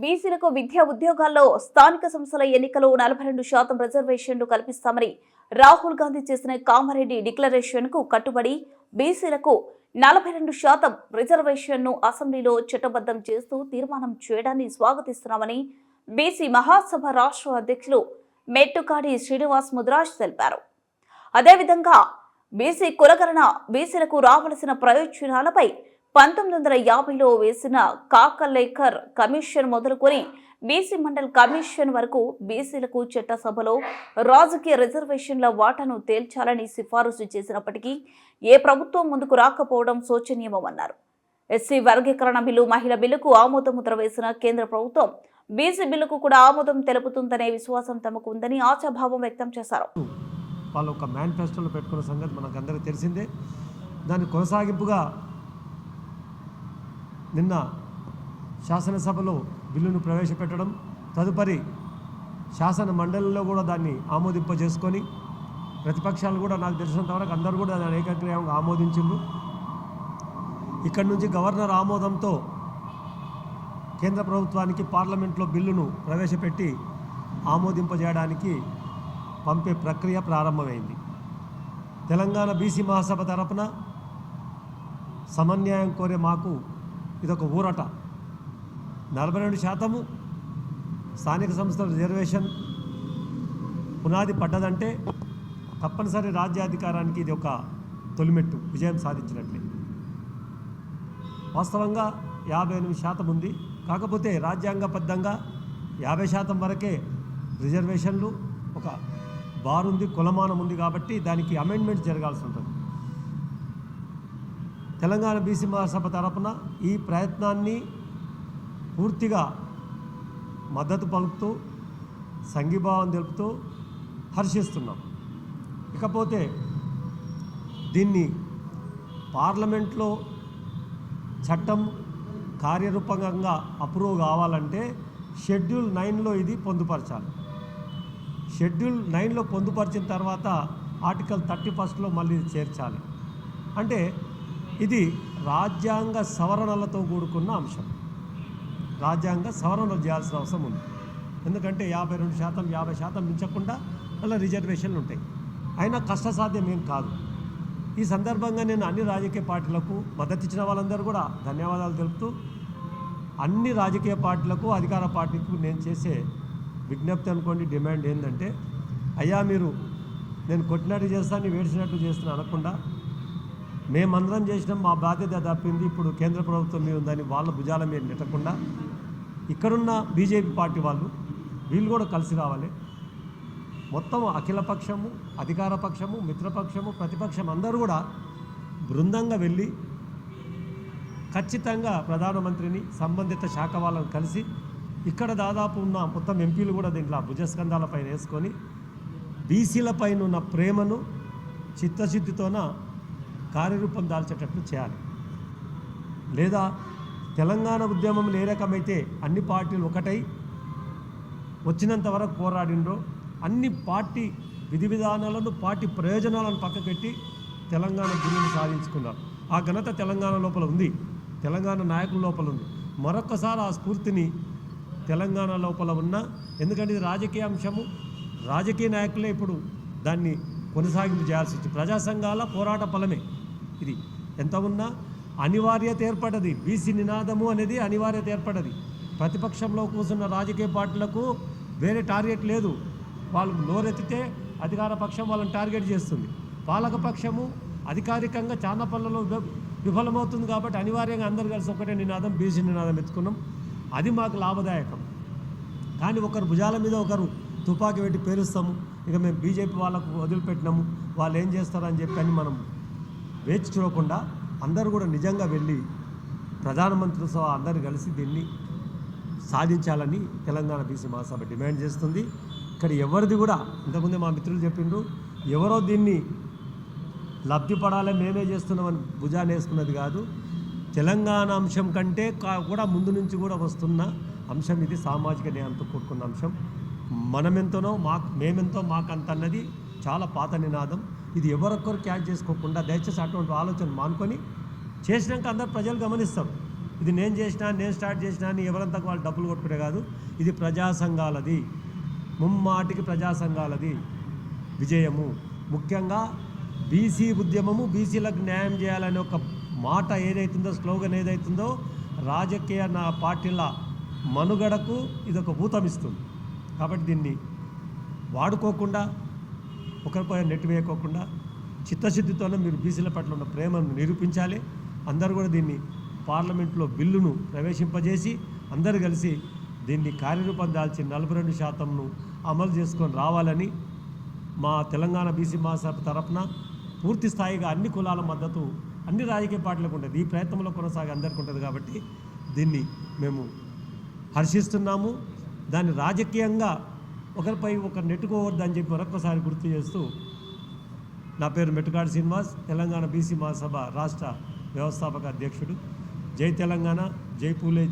బీసీలకు విద్యా ఉద్యోగాల్లో స్థానిక సంస్థల ఎన్నికలు నలభై రెండు శాతం రిజర్వేషన్లు కల్పిస్తామని రాహుల్ గాంధీ చేసిన కామారెడ్డి డిక్లరేషన్కు కట్టుబడి బీసీలకు నలభై రెండు శాతం రిజర్వేషన్ను అసెంబ్లీలో చట్టబద్ధం చేస్తూ తీర్మానం చేయడాన్ని స్వాగతిస్తున్నామని బీసీ మహాసభ రాష్ట్ర అధ్యక్షులు మెట్టుకాడి శ్రీనివాస్ ముద్రాజ్ తెలిపారు. అదేవిధంగా బీసీ కులకరణ బీసీలకు రావలసిన ప్రయోజనాలపై పంతొమ్మిది వందల యాభైలో వేసిన కాకలేకర్ కమిషన్ మొదలుకొని బీసీ మండల్ కమిషన్ వరకు బీసీలకు చట్టసభలో రాజకీయ రిజర్వేషన్ల వాటాను తేల్చాలని సిఫారసు చేసినప్పటికీ ఏ ప్రభుత్వం ముందుకు రాకపోవడం శోచనీయమన్నారు. ఎస్సీ వర్గీకరణ బిల్లు మహిళ బిల్లుకు ఆమోదముద్ర వేసిన కేంద్ర ప్రభుత్వం బీసీ బిల్లుకు కూడా ఆమోదం తెలుపుతుందనే విశ్వాసం తమకు ఉందని ఆశాభావం వ్యక్తం చేశారు. వాళ్ళు ఒక మేనిఫెస్టోలో పెట్టుకున్న సంగతి మనకు అందరికీ తెలిసిందే. దాని కొనసాగింపుగా నిన్న శాసనసభలో బిల్లును ప్రవేశపెట్టడం తదుపరి శాసన మండలిలో కూడా దాన్ని ఆమోదింపజేసుకొని ప్రతిపక్షాలు కూడా నాకు తెలిసినంతవరకు అందరూ కూడా దాన్ని ఏకగ్రీవంగా ఆమోదించిండ్రు. ఇక్కడి నుంచి గవర్నర్ ఆమోదంతో కేంద్ర ప్రభుత్వానికి పార్లమెంట్లో బిల్లును ప్రవేశపెట్టి ఆమోదింపజేయడానికి పంపే ప్రక్రియ ప్రారంభమైంది. తెలంగాణ బీసీ మహాసభ తరపున సమన్యాయం కోరే మాకు ఇదొక ఊరట. నలభై రెండు శాతము స్థానిక సంస్థల రిజర్వేషన్ పునాది పడ్డదంటే తప్పనిసరి రాజ్యాధికారానికి ఇది ఒక తొలిమెట్టు విజయం సాధించినట్లే. వాస్తవంగా యాభై ఎనిమిది శాతం ఉంది. కాకపోతే రాజ్యాంగబద్ధంగా యాభై శాతం వరకే రిజర్వేషన్లు ఒక బారుంది ఉంది కులమానం ఉంది కాబట్టి దానికి అమెండ్మెంట్ జరగాల్సి ఉంటుంది. తెలంగాణ బీసీ మహాసభ తరపున ఈ ప్రయత్నాన్ని పూర్తిగా మద్దతు పలుకుతూ సంఘీభావం తెలుపుతూ హర్షిస్తున్నాం. ఇకపోతే దీన్ని పార్లమెంట్లో చట్టం కార్యరూపంగా అప్రూవ్ కావాలంటే షెడ్యూల్ నైన్లో ఇది పొందుపరచాలి. షెడ్యూల్ నైన్లో పొందుపరిచిన తర్వాత ఆర్టికల్ థర్టీ ఫస్ట్లో మళ్ళీ చేర్చాలి. అంటే ఇది రాజ్యాంగ సవరణలతో కూడుకున్న అంశం. రాజ్యాంగ సవరణలు చేయాల్సిన అవసరం ఉంది. ఎందుకంటే యాభై రెండు శాతం యాభై శాతం మించకుండా అలా రిజర్వేషన్లు ఉంటాయి. అయినా కష్టసాధ్యం ఏం కాదు. ఈ సందర్భంగా నేను అన్ని రాజకీయ పార్టీలకు మద్దతు ఇచ్చిన వాళ్ళందరూ కూడా ధన్యవాదాలు తెలుపుతూ అన్ని రాజకీయ పార్టీలకు అధికార పార్టీలకు నేను చేసే విజ్ఞప్తి అనుకోండి డిమాండ్ ఏంటంటే అయ్యా మీరు నేను కొట్టినట్టు చేస్తాను వేడిచినట్టు చేస్తాను అనకుండా మేమందరం చేసినాం మా బాధ్యత తప్పింది. ఇప్పుడు కేంద్ర ప్రభుత్వం మీద ఉందని వాళ్ళ భుజాల మీద నెట్టకుండా ఇక్కడున్న బీజేపీ పార్టీ వాళ్ళు వీళ్ళు కూడా కలిసి రావాలి. మొత్తం అఖిల పక్షము అధికార పక్షము మిత్రపక్షము ప్రతిపక్షం అందరూ కూడా బృందంగా వెళ్ళి ఖచ్చితంగా ప్రధానమంత్రిని సంబంధిత శాఖ వాళ్ళని కలిసి ఇక్కడ దాదాపు ఉన్న మొత్తం ఎంపీలు కూడా దీంట్లో భుజస్కంధాలపైన వేసుకొని బీసీలపైన ఉన్న ప్రేమను చిత్తశుద్ధితోన కార్యరూపం దాల్చేటట్లు చేయాలి. లేదా తెలంగాణ ఉద్యమంలో ఏ రకమైతే అన్ని పార్టీలు ఒకటై వచ్చినంత వరకు పోరాడిండ్రో అన్ని పార్టీ విధి విధానాలను పార్టీ ప్రయోజనాలను పక్కకెట్టి తెలంగాణ గురిని సాధించుకున్నారు. ఆ ఘనత తెలంగాణ లోపల ఉంది. తెలంగాణ నాయకుల లోపల ఉంది. మరొకసారి ఆ స్ఫూర్తిని తెలంగాణ లోపల ఉన్న ఎందుకంటే ఇది రాజకీయ అంశము రాజకీయ నాయకులే ఇప్పుడు దాన్ని కొనసాగింపు చేయాల్సి వచ్చింది. ప్రజా సంఘాల పోరాట ఫలమే. ఇది. ఎంత ఉన్నా అనివార్యత ఏర్పడది. బీసీ నినాదము అనేది అనివార్యత ఏర్పడది. ప్రతిపక్షంలో కూర్చున్న రాజకీయ పార్టీలకు వేరే టార్గెట్ లేదు. వాళ్ళు నోరెత్తితే అధికార పక్షం వాళ్ళని టార్గెట్ చేస్తుంది. పాలక పక్షము అధికారికంగా చాలా పనులలో విఫలమవుతుంది కాబట్టి అనివార్యంగా అందరు కలిసి ఒకటే నినాదం బీసీ నినాదం ఎత్తుకున్నాం. అది మాకు లాభదాయకం. కానీ ఒకరు భుజాల మీద ఒకరు తుపాకీ పెట్టి పేరుస్తాము ఇక మేము బీజేపీ వాళ్ళకు వదిలిపెట్టినాము. వాళ్ళు ఏం చేస్తారని చెప్పి అని మనం వేచి చూడకుండా అందరూ కూడా నిజంగా వెళ్ళి ప్రధానమంత్రితో అందరూ కలిసి దీన్ని సాధించాలని తెలంగాణ బీసీ మహాసభ డిమాండ్ చేస్తుంది. ఇక్కడ ఎవరిది కూడా ఇంతకుముందే మా మిత్రులు చెప్పిండ్రు ఎవరో దీన్ని లబ్ధి పడాలి మేమే చేస్తున్నామని భుజాన్ని వేసుకున్నది కాదు. తెలంగాణ అంశం కంటే కూడా ముందు నుంచి కూడా వస్తున్న అంశం ఇది సామాజిక న్యాయంతో కూడుకున్న అంశం. మనమెంతనో మాకు మేమెంతో మాకంత అన్నది చాలా పాత నినాదం. ఇది ఎవరొక్కరు క్యాచ్ చేసుకోకుండా దయచేసి అటువంటి ఆలోచన మానుకొని చేసినాక అందరు ప్రజలు గమనిస్తారు ఇది నేను చేసినా నేను స్టార్ట్ చేసినా అని ఎవరంతా వాళ్ళు డబ్బులు కొట్టుకునే కాదు. ఇది ప్రజా సంఘాలది. ముమ్మాటికి ప్రజా సంఘాలది. విజయము. ముఖ్యంగా బీసీ ఉద్యమము బీసీలకు న్యాయం చేయాలనే ఒక మాట ఏదైతుందో స్లోగన్ ఏదైతుందో రాజకీయ నా పార్టీల మనుగడకు ఇది ఒక ఊతమిస్తుంది. కాబట్టి దీన్ని వాడుకోకుండా ఒకరిపై నెట్ వేయకోకుండా చిత్తశుద్ధితోనే మీరు బీసీల పట్ల ఉన్న ప్రేమను నిరూపించాలి. అందరూ కూడా దీన్ని పార్లమెంట్లో బిల్లును ప్రవేశింపజేసి అందరు కలిసి దీన్ని కార్యరూపం దాల్చి నలభై రెండు శాతంను అమలు చేసుకొని రావాలని మా తెలంగాణ బీసీ మహాసభ తరపున పూర్తి స్థాయిగా అన్ని కులాల మద్దతు అన్ని రాజకీయ పార్టీలకు ఉంటుంది ఈ ప్రయత్నంలో కొనసాగి అందరికీ ఉంటుంది కాబట్టి దీన్ని మేము హర్షిస్తున్నాము. దాన్ని రాజకీయంగా ఒకరిపై ఒకరు అని చెప్పి మరొకసారి గుర్తు చేస్తూ నా పేరు మెట్టుకాడు శ్రీనివాస్ తెలంగాణ బీసీ మహాసభ రాష్ట్ర వ్యవస్థాపక అధ్యక్షుడు. జై తెలంగాణ జై పూలే